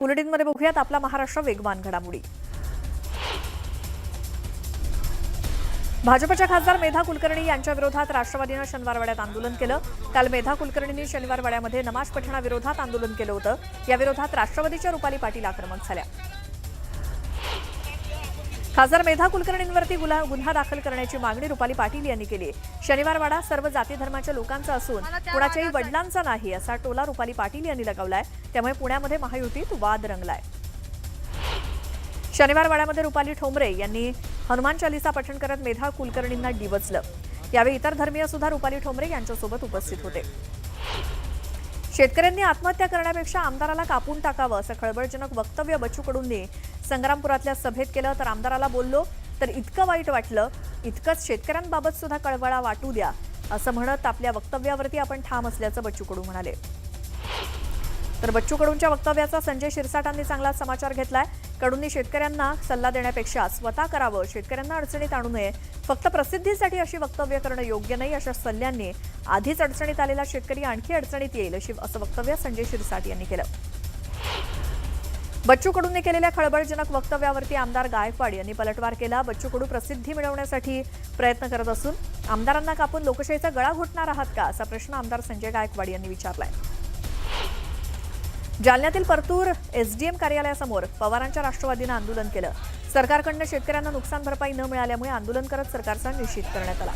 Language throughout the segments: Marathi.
बुलेटिनमध्ये बघूयात आपला महाराष्ट्र वेगवान घडामोडी. भाजपच्या खासदार मेधा कुलकर्णी यांच्या विरोधात राष्ट्रवादीनं शनिवारवाड्यात आंदोलन केलं. काल मेधा कुलकर्णींनी शनिवारवाड्यामध्ये नमाज पठणाविरोधात आंदोलन केलं होतं. या विरोधात राष्ट्रवादीच्या रुपाली पाटील आक्रमक झाल्या. खासदार मेधा कुलकर्णींवरती गुन्हा दाखल करण्याची मागणी रुपाली पाटील यांनी केली शनिवारवाडा सर्व जाती धर्माच्या लोकांचा असून कुणाच्याही वडिलांचा नाही असा टोला रुपाली पाटील यांनी लगावलाय. त्यामुळे पुण्यामध्ये महायुतीत वाद रंगलाय. शनिवारवाड्यामध्ये रुपाली ठोंबरे यांनी हनुमान चालिसा पठण करत मेधा कुलकर्णींना डिवचलं यावेळी इतर धर्मीय सुद्धा रुपाली ठोंबरे यांच्यासोबत उपस्थित होते. शेतकऱ्यांनी आत्महत्या करण्यापेक्षा आमदाराला कापून टाकावं असं खळबळजनक वक्तव्य बच्चू कडूंनी संग्रामपुरातल्या सभेत केलं. तर आमदाराला बोललो तर इतकं वाईट वाटलं इतकंच शेतकऱ्यांबाबत सुद्धा कळवळा वाटू द्या असं म्हणत आपल्या वक्तव्यावरती आपण ठाम असल्याचं बच्चू कडू म्हणाले. तर बच्चू कडूंच्या वक्तव्याचा संजय शिरसाटांनी चांगला समाचार घेतलाय. कडूंनी शेतकऱ्यांना सल्ला देण्यापेक्षा स्वतः करावं शेतकऱ्यांना अडचणीत आणू नये. फक्त प्रसिद्धीसाठी अशी वक्तव्य करणं योग्य नाही अशा सल्ल्यांनी आधीच अडचणीत आलेला शेतकरी आणखी अडचणीत येईल अशी असं वक्तव्य संजय शिरसाट यांनी केलं. बच्चू कडूंनी केलेल्या खळबळजनक वक्तव्यावरती आमदार गायकवाड यांनी पलटवार केला. बच्चू कडू प्रसिद्धी मिळवण्यासाठी प्रयत्न करत असून आमदारांना कापून लोकशाहीचा गळा घोटणार आहात का असा प्रश्न आमदार संजय गायकवाड यांनी विचारलाय. जालन्यातील परतूर एसडीएम कार्यालयासमोर पवारांच्या राष्ट्रवादीनं आंदोलन केलं. सरकारकडनं शेतकऱ्यांना नुकसान भरपाई न मिळाल्यामुळे आंदोलन करत सरकारचा निषेध करण्यात आला.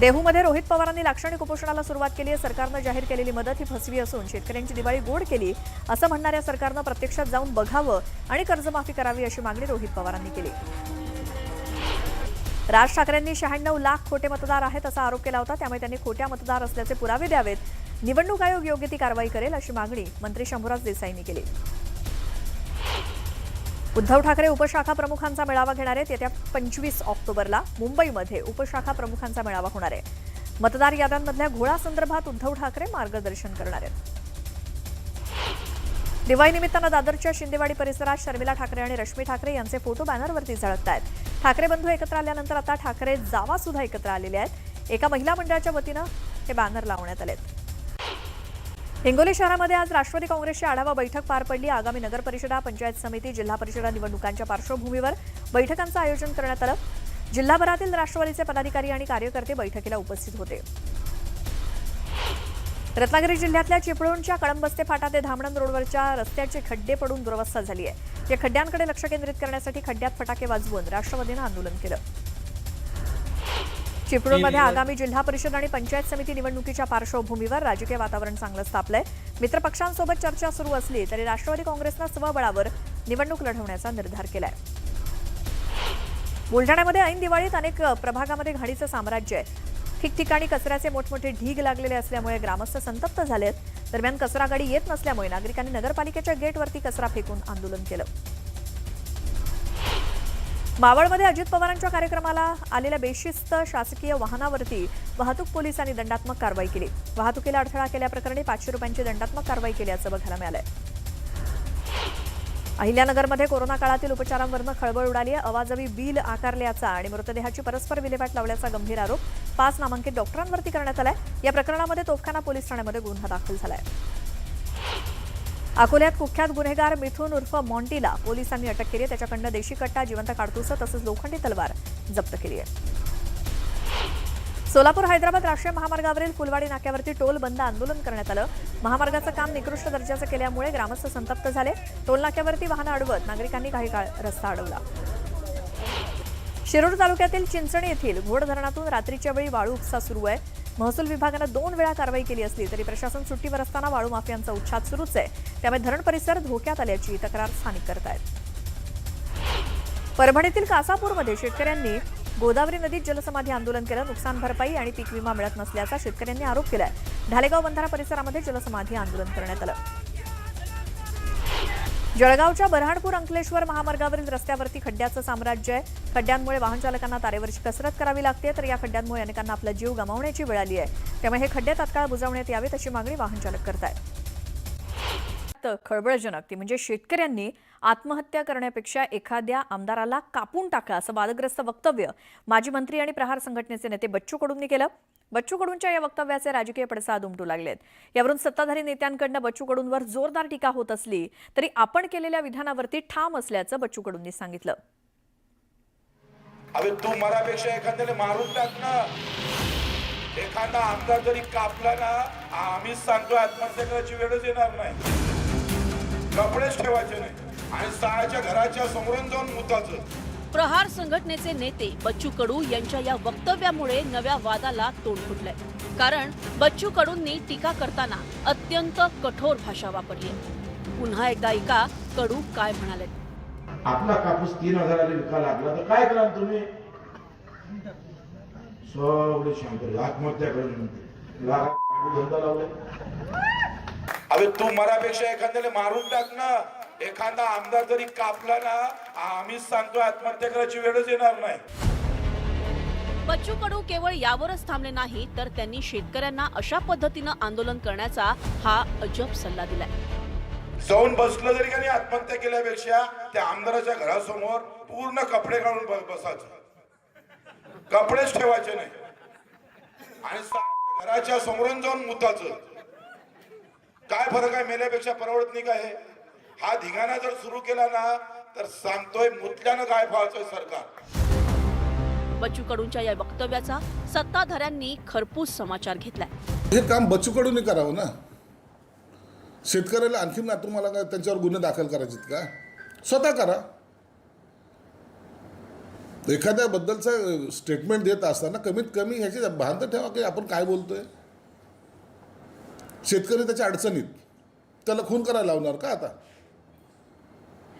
देहूमध्ये रोहित पवारांनी लाक्षणिक उपोषणाला सुरुवात केली आहे. सरकारनं जाहीर केलेली मदत ही फसवी असून शेतकऱ्यांची दिवाळी गोड केली. असं म्हणणाऱ्या सरकारनं प्रत्यक्षात जाऊन बघावं आणि कर्जमाफी करावी अशी मागणी रोहित पवारांनी केली. राज ठाकरेंनी शहाण्णव लाख खोटे मतदार आहेत असा आरोप केला होता. त्यामुळे त्यांनी खोट्या मतदार असल्याचे पुरावे द्यावेत. निवडणूक आयोग योग्य ती कारवाई करेल अशी मागणी मंत्री शंभूराज देसाईंनी केली. उद्धव ठाकरे उपशाखा प्रमुखांचा मेळावा घेणार आहेत. येत्या पंचवीस ऑक्टोबरला मुंबईमध्ये उपशाखा प्रमुखांचा मेळावा होणार आहे. मतदार याद्यांमधल्या घोळासंदर्भात उद्धव ठाकरे मार्गदर्शन करणार आहेत. दिवाळी निमित्तानं दादरच्या शिंदेवाडी परिसरात शर्मिला ठाकरे आणि रश्मी ठाकरे यांचे फोटो बॅनरवरती झळकत आहेत. ठाकरे बंधू एकत्र आल्यानंतर आता ठाकरे जावा सुद्धा एकत्र आलेले आहेत. एका महिला मंडळाच्या वतीनं हे बॅनर लावण्यात आलेत. हिंगोली शहरामध्ये आज राष्ट्रवादी काँग्रेसची आढावा बैठक पार पडली. आगामी नगर परिषदा पंचायत समिती जिल्हा परिषदा निवडणुकांच्या पार्श्वभूमीवर बैठकांचं आयोजन करण्यात आलं. जिल्हाभरातील राष्ट्रवादीचे पदाधिकारी आणि कार्यकर्ते बैठकीला उपस्थित होते. रत्नागिरी जिल्ह्यातल्या चिपळूणच्या कळंबस्ते फाटा ते धामणन रोडवरच्या रस्त्याचे खड्डे पडून दुरवस्था झाली आहे. या खड्ड्यांकडे लक्ष केंद्रित करण्यासाठी खड्ड्यात फटाके वाजवून राष्ट्रवादीनं आंदोलन केलं. चिपळूणमध्ये आगामी जिल्हा परिषद आणि पंचायत समिती निवडणुकीच्या पार्श्वभूमीवर राजकीय वातावरण चांगलं स्थापलंय. मित्रपक्षांसोबत चर्चा सुरू असली तरी राष्ट्रवादी काँग्रेसनं स्वबळावर निवडणूक लढवण्याचा निर्धार केलाय. बुलढाण्यामध्ये ऐन दिवाळीत अनेक प्रभागामध्ये घाणीचं साम्राज्य आहे. ठिकठिकाणी कचऱ्याचे मोठमोठे ढीग लागलेले असल्यामुळे ग्रामस्थ संतप्त झालेत. दरम्यान कचरा गाडी येत नसल्यामुळे नागरिकांनी नगरपालिकेच्या गेटवरती कचरा फेकून आंदोलन केलं. मावळमध्ये अजित पवारांच्या कार्यक्रमाला आलेल्या बेशिस्त शासकीय वाहनावरती वाहतूक पोलिसांनी दंडात्मक कारवाई केली. वाहतुकीला अडथळा केल्याप्रकरणी पाचशे रुपयांची दंडात्मक कारवाई केल्याचं बघायला मिळालंय. अहिल्यानगरमध्ये कोरोना काळातील उपचारांवरनं खळबळ उडाली अवाजवी बिल आकारल्याचा आणि मृतदेहाची परस्पर विल्हेवाट लावल्याचा गंभीर आरोप. पाच नामांकित डॉक्टरांवरती करण्यात आलाय. या प्रकरणामध्ये तोफखाना पोलीस ठाण्यामध्ये गुन्हा दाखल झालाय. अकोल्यात कुख्यात गुन्हेगार मिथून उर्फ मॉन्टीला पोलिसांनी अटक केली आहे. त्याच्याकडनं देशी कट्टा जिवंत काडतुसं तसंच लोखंडी तलवार जप्त केली आहे. सोलापूर हैदराबाद राष्ट्रीय महामार्गावरील फुलवाडी नाक्यावरती टोल बंद आंदोलन करण्यात आलं. महामार्गाचं काम निकृष्ट दर्जाचं केल्यामुळे ग्रामस्थ संतप्त झाले. टोल नाक्यावरती वाहनं अडवत नागरिकांनी काही काळ रस्ता अडवला. शिरूर तालुक्यातील चिंचणी येथील घोड धरणातून रात्रीच्या वेळी वाळू उपसा सुरू आहे. महसूल विभागानं दोन वेळा कारवाई केली असली तरी प्रशासन सुट्टीवर असताना वाळू माफियांचा उच्छाद सुरूच आहे. त्यामुळे धरण परिसर धोक्यात आल्याची तक्रार स्थानिक करतायत. परभणीतील कासापूरमध्ये शेतकऱ्यांनी गोदावरी नदीत जलसमाधी आंदोलन केलं. नुकसान भरपाई आणि पीक विमा मिळत नसल्याचा शेतकऱ्यांनी आरोप केलाय. ढालेगाव बंधारा परिसरामध्ये जलसमाधी आंदोलन करण्यात आलं. जळगावच्या बऱ्हाणपूर अंकलेश्वर महामार्गावरील रस्त्यावरती खड्ड्याचं साम्राज्य आहे. खड्ड्यांमुळे वाहन चालकांना तारेवरची कसरत करावी लागते तर या खड्ड्यांमुळे अनेकांना आपला जीव गमावण्याची वेळ आली आहे. त्यामुळे हे खड्डे तात्काळ बुजवण्यात यावेत अशी मागणी वाहन चालक करतायत. सगळ्यात खळबळजनक ती म्हणजे शेतकऱ्यांनी आत्महत्या करण्यापेक्षा एखाद्या आमदाराला कापून टाका असं वादग्रस्त वक्तव्य माजी मंत्री आणि प्रहार संघटनेचे नेते बच्चू कडूंनी केलं. बच्चू कडूंच्या या वक्तव्याचे राजकीय पडसाद उमटू लागलेत. यावरून सत्ताधारी नेत्यांकडनं बच्चू कडूंवर जोरदार टीका होत असली तरी आपण केलेल्या विधानावरती ठाम असल्याचं बच्चू कडूंनी सांगितलं. अरे तू मरापेक्षा एखाद्याला मारून टाक ना. एखादा आमदार जरी कापला ना आम्हीच सांगतो आत्महत्या करायची वेळच येणार नाही. कपडेच ठेवायचे नाही. आणि सहाच्या घराच्या समोरून जाऊन मुताचं. प्रहार संघटनेचे नेते बच्चू कडू यांच्या या वक्तव्यामुळे नव्या वादाला तोंड फुटलंय. कारण बच्चू कडूंनी टीका करताना अत्यंत कठोर भाषा वापरली पुन्हा एकदा ऐका कडू काय म्हणाले? आपला कापूस तीन हजाराला विका लागला तर काय कराल तुम्ही? सगळे शंकर आत्महत्या करून धंदा लावले. अरे तू मरापेक्षा एखाद्याला मारून टाक ना. एखादा आमदार जरी कापला ना आम्हीच सांगतो आत्महत्या करायची वेळच येणार नाही. बच्चू कडू केवळ यावरच थांबले नाही तर त्यांनी शेतकऱ्यांना अशा पद्धतीनं आंदोलन करण्याचा हा अजब सल्ला दिलाय. जाऊन बसलं जरी काही आत्महत्या केल्यापेक्षा त्या आमदाराच्या घरासमोर पूर्ण कपडे काढून ब- बसायचं. कपडेच ठेवायचे नाही. आणि सा- घराच्या समोरून जाऊन मुताचं. काय फरक आहे? मेल्यापेक्षा परवडत नाही का हे? धिगाणा जर सुरू केला ना तर सांगतोय मुतल्यानं काय फाळतोय सरकार. बच्चू कडूंच्या या वक्तव्याचा सत्ताधाऱ्यांनी खरपूस समाचार घेतलाय. हे काम बच्चूकडून करावं ना? शेतकऱ्याला आणखीन ना तुम्हाला काय त्यांच्यावर गुन्हे दाखल करायचे का? स्वतः करा. एखाद्याबद्दलचं स्टेटमेंट देत असताना कमीत कमी ह्याची भान तर ठेवा की आपण काय बोलतोय? शेतकरी त्याच्या अडचणीत. त्याला खून करायला लावणार का आता?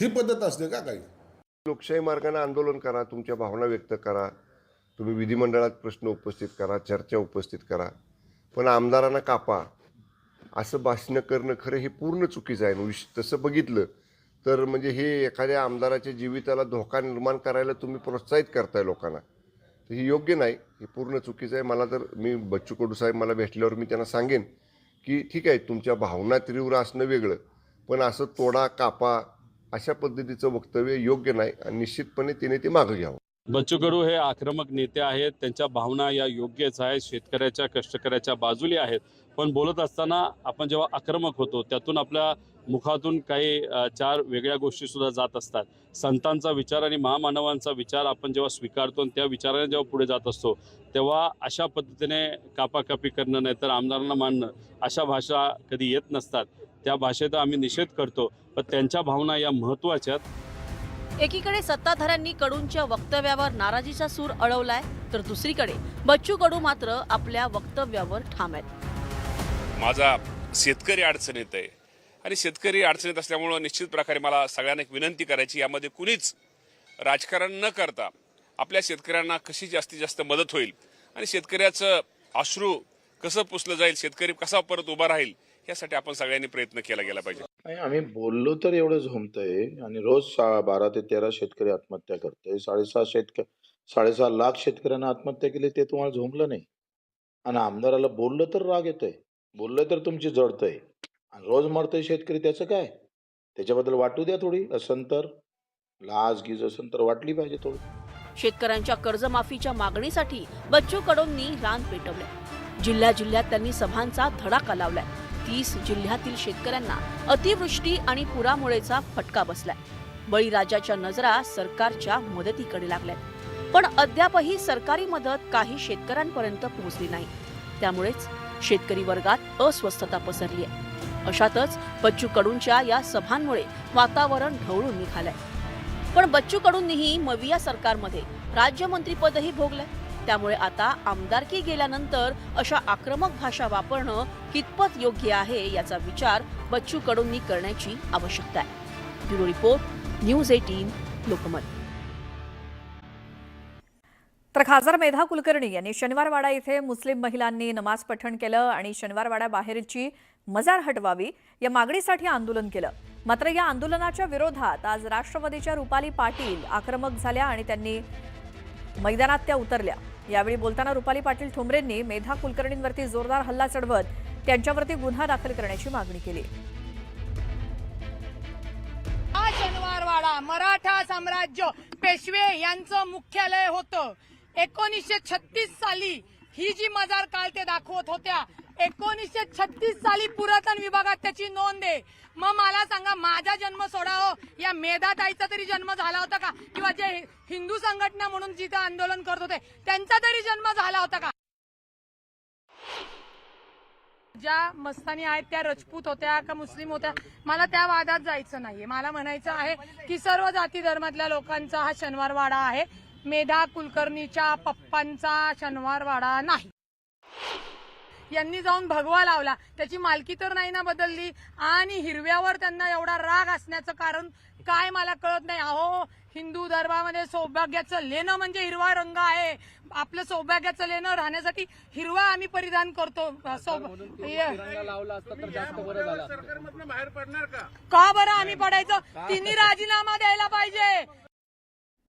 ही पद्धत असते का काही? लोकशाही मार्गाने आंदोलन करा तुमच्या भावना व्यक्त करा. तुम्ही विधिमंडळात प्रश्न उपस्थित करा चर्चा उपस्थित करा. पण आमदारांना कापा. असं भाषणं करणं खरं हे पूर्ण चुकीचं आहे. विश तसं बघितलं तर म्हणजे हे एखाद्या आमदाराच्या जीविताला धोका निर्माण करायला तुम्ही प्रोत्साहित करताय लोकांना. तर हे योग्य नाही. हे पूर्ण चुकीचं आहे. मला तर मी बच्चू कडू साहेब मला भेटल्यावर मी त्यांना सांगेन. की ठीक आहे तुमच्या भावना तीव्र असणं वेगळं पण असं तोडा कापा अशा पद्धतीचं वक्तव्य योग्य नाही आणि निश्चितपणे तिने ते मागं घ्यावं. बच्चू कडू हे आक्रमक नेते आहेत. त्यांच्या भावना या योग्यच आहेत. शेतकऱ्याच्या कष्टकऱ्याच्या बाजूली आहेत. पण बोलत असताना आपण जेव्हा आक्रमक होतो त्यातून आपल्या मुखातून काही चार वेगळ्या गोष्टीसुद्धा जात असतात. संतांचा विचार आणि महामानवांचा विचार आपण जेव्हा स्वीकारतो आणि त्या विचाराने जेव्हा पुढे जात असतो तेव्हा अशा पद्धतीने कापाकापी करणं नाही तर आमदारांना मानणं अशा भाषा कधी येत नसतात. त्या भाषेचा आम्ही निषेध करतो. पण त्यांच्या भावना या महत्त्वाच्या आहेत. एकीकडे सत्ताधाऱ्यांनी कडूंच्या वक्तव्यावर नाराजीचा सूर अळवलाय तर दुसरीकडे बच्चू कडू मात्र आपल्या वक्तव्यावर ठाम आहेत. माझा शेतकरी अडचणीत आहे. आणि शेतकरी अडचणीत असल्यामुळं निश्चित प्रकारे मला सगळ्यांना एक विनंती करायची यामध्ये कुणीच राजकारण न करता आपल्या शेतकऱ्यांना कशी जास्तीत जास्त मदत होईल आणि शेतकऱ्याचं अश्रू कसं पुसलं जाईल शेतकरी कसा परत उभा राहील यासाठी आपण सगळ्यांनी प्रयत्न केला गेला पाहिजे. नाही आम्ही बोललो तर एवढं झोमतंय आणि रोज सा- बारा ते तेरा शेतकरी आत्महत्या करतोय. साडेसहा शेतक साडेसहा लाख शेतकऱ्यांना आत्महत्या केली ते तुम्हाला झोमलं नाही. आणि आमदाराला बोललं तर राग येतोय. बोललं तर तुमची जडतंय. आणि रोज मरतोय शेतकरी त्याचं काय? त्याच्याबद्दल वाटू द्या थोडी. असन तर लाज गीज असन तर वाटली पाहिजे थोडी. शेतकऱ्यांच्या कर्जमाफीच्या मागणीसाठी बच्चू कडूंनी रान पेटवले जिल्ह्या जिल्ह्यात त्यांनी सभांचा धडाका लावलाय. तीस जिल्ह्यातील शेतकऱ्यांना अतिवृष्टी आणि पुरामुळेचा फटका बसलाय. बळीराजाच्या नजरा सरकारच्या मदतीकडे लागल्यात. पण अद्यापही सरकारी मदत काही शेतकऱ्यांपर्यंत पोहोचली नाही. त्यामुळेच शेतकरी वर्गात अस्वस्थता पसरली आहे. अशातच बच्चू कडूंच्या या सभांमुळे वातावरण ढवळून निघालंय. पण बच्चू कडूंनीही मविया सरकारमध्ये राज्यमंत्रीपदही भोगलंय. त्यामुळे आता आमदारकी गेल्यानंतर अशा आक्रमक भाषा वापरणं कितपत योग्य आहे याचा विचार बच्चू कडूंनी करण्याची आवश्यकता आहे. Bureau report news eighteen Lokmat. तर खासदार मेधा कुलकर्णी यांनी शनिवारवाडा इथे मुस्लिम महिलांनी नमाज पठण केलं आणि शनिवारवाडा बाहेरची मजार हटवावी या मागणीसाठी आंदोलन केलं. मात्र या आंदोलनाच्या विरोधात आज राष्ट्रवादीच्या रुपाली पाटील आक्रमक झाल्या आणि त्यांनी मैदानात त्या उतरल्या. यावेळी बोलताना रुपाली पाटील ठोंबरेंनी मेधा कुलकर्णींवरती जोरदार हल्ला चढवत त्यांच्यावरती गुन्हा दाखल करण्याची मागणी केली. शनिवारवाडा मराठा साम्राज्य पेशवे यांचं मुख्यालय होतं. एकोणीसशे साली ही जी मजार काल ते दाखवत होत्या एकोणीसशे छत्तीस साली पुरातन विभागात त्याची नोंद आहे. मग मला सांगा माझा जन्म सोडावं हो. या मेधाताईचा तरी जन्म झाला होता का? किंवा जे हिंदू संघटना म्हणून जिथं आंदोलन करत होते त्यांचा तरी जन्म झाला होता का? ज्या मस्तानी आहेत त्या रजपूत होत्या का मुस्लिम होत्या मला त्या वादात जायचं नाहीये. मला म्हणायचं आहे की सर्व जाती धर्मातल्या लोकांचा हा शनिवार वाडा आहे. मेधा कुलकर्णीच्या पप्पांचा शनिवार वाडा नाही. यांनी जाऊन भगवा लावला. त्याची मालकी तर नाही ना बदलली. आणि हिरव्यावर त्यांना एवढा राग असण्याचं कारण काय मला कळत नाही. अहो हिंदू धर्मामध्ये सौभाग्याचं लेणं म्हणजे हिरवा रंग आहे. आपलं सौभाग्याचं लेणं राहण्यासाठी हिरवा आम्ही परिधान करतो. का? बरं आम्ही पडायचं? तिन्ही राजीनामा द्यायला पाहिजे.